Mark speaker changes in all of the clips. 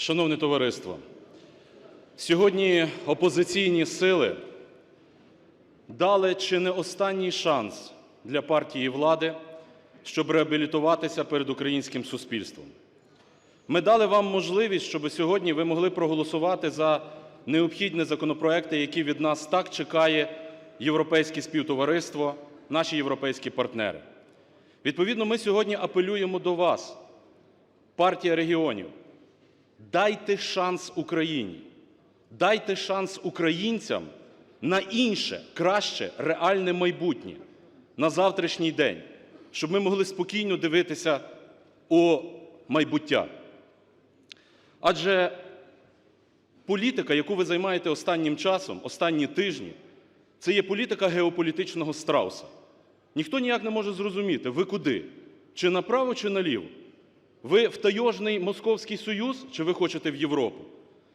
Speaker 1: Шановне товариство, сьогодні опозиційні сили дали чи не останній шанс для партії влади, щоб реабілітуватися перед українським суспільством. Ми дали вам можливість, щоб сьогодні ви могли проголосувати за необхідні законопроекти, які від нас так чекає європейське співтовариство, наші європейські партнери. Відповідно, ми сьогодні апелюємо до вас, партія регіонів. Дайте шанс Україні, дайте шанс українцям на інше, краще, реальне майбутнє, на завтрашній день, щоб ми могли спокійно дивитися у майбуття. Адже політика, яку ви займаєте останнім часом, останні тижні, це є політика геополітичного страуса. Ніхто ніяк не може зрозуміти, ви куди? Чи направо, чи наліво? Ви в тайожний Московський Союз, чи ви хочете в Європу?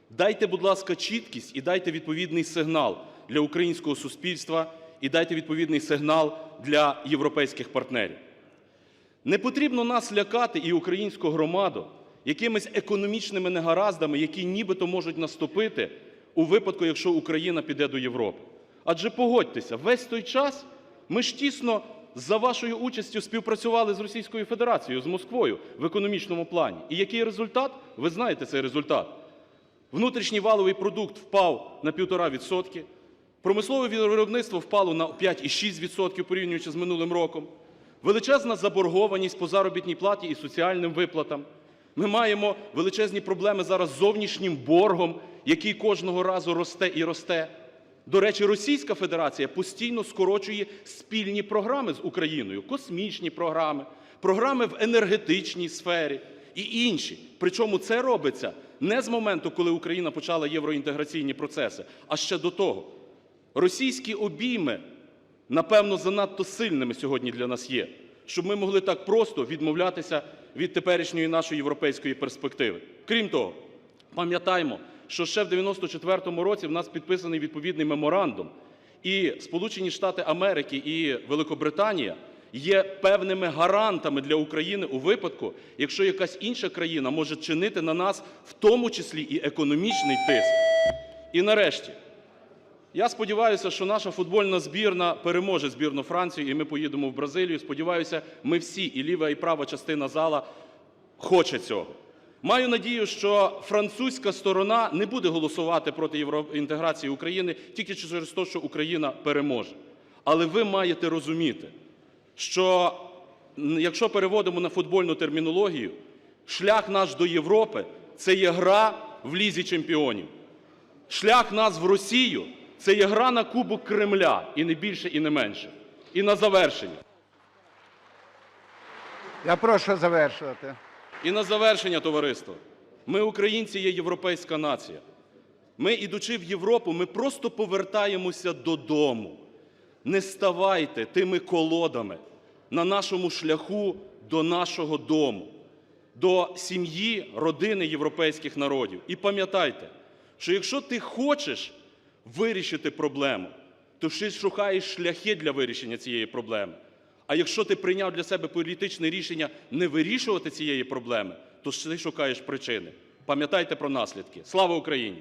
Speaker 1: Дайте, будь ласка, чіткість і дайте відповідний сигнал для українського суспільства, і дайте відповідний сигнал для європейських партнерів. Не потрібно нас лякати і українську громаду якимись економічними негараздами, які нібито можуть наступити у випадку, якщо Україна піде до Європи. Адже погодьтеся, весь той час ми ж тісно за вашою участю співпрацювали з Російською Федерацією, з Москвою в економічному плані. І який результат? Ви знаєте цей результат. Внутрішній валовий продукт впав на 1,5%, промислове виробництво впало на 5,6% порівнюючи з минулим роком, величезна заборгованість по заробітній платі і соціальним виплатам. Ми маємо величезні проблеми зараз з зовнішнім боргом, який кожного разу росте і росте. До речі, Російська Федерація постійно скорочує спільні програми з Україною, космічні програми, програми в енергетичній сфері і інші. Причому це робиться не з моменту, коли Україна почала євроінтеграційні процеси, а ще до того. Російські обійми, напевно, занадто сильними сьогодні для нас є, щоб ми могли так просто відмовлятися від теперішньої нашої європейської перспективи. Крім того, пам'ятаємо, що ще в 94-му році в нас підписаний відповідний меморандум, і Сполучені Штати Америки і Великобританія є певними гарантами для України у випадку, якщо якась інша країна може чинити на нас, в тому числі і економічний тиск. І нарешті, я сподіваюся, що наша футбольна збірна переможе збірну Франції, і ми поїдемо в Бразилію. Сподіваюся, ми всі, і ліва, і права частина зала, хоче цього. Маю надію, що французька сторона не буде голосувати проти євроінтеграції України тільки через те, що Україна переможе. Але ви маєте розуміти, що якщо переводимо на футбольну термінологію, шлях наш до Європи це є гра в лізі чемпіонів. Шлях нас в Росію це є гра на кубок Кремля, і не більше, і не менше. І на завершення.
Speaker 2: Я прошу завершувати.
Speaker 1: І на завершення, товариство. Ми, українці, є європейська нація. Ми, ідучи в Європу, ми просто повертаємося додому. Не ставайте тими колодами на нашому шляху до нашого дому, до сім'ї, родини європейських народів. І пам'ятайте, що якщо ти хочеш вирішити проблему, то ти шукаєш шляхи для вирішення цієї проблеми. А якщо ти прийняв для себе політичне рішення не вирішувати цієї проблеми, то ти шукаєш причини. Пам'ятайте про наслідки. Слава Україні!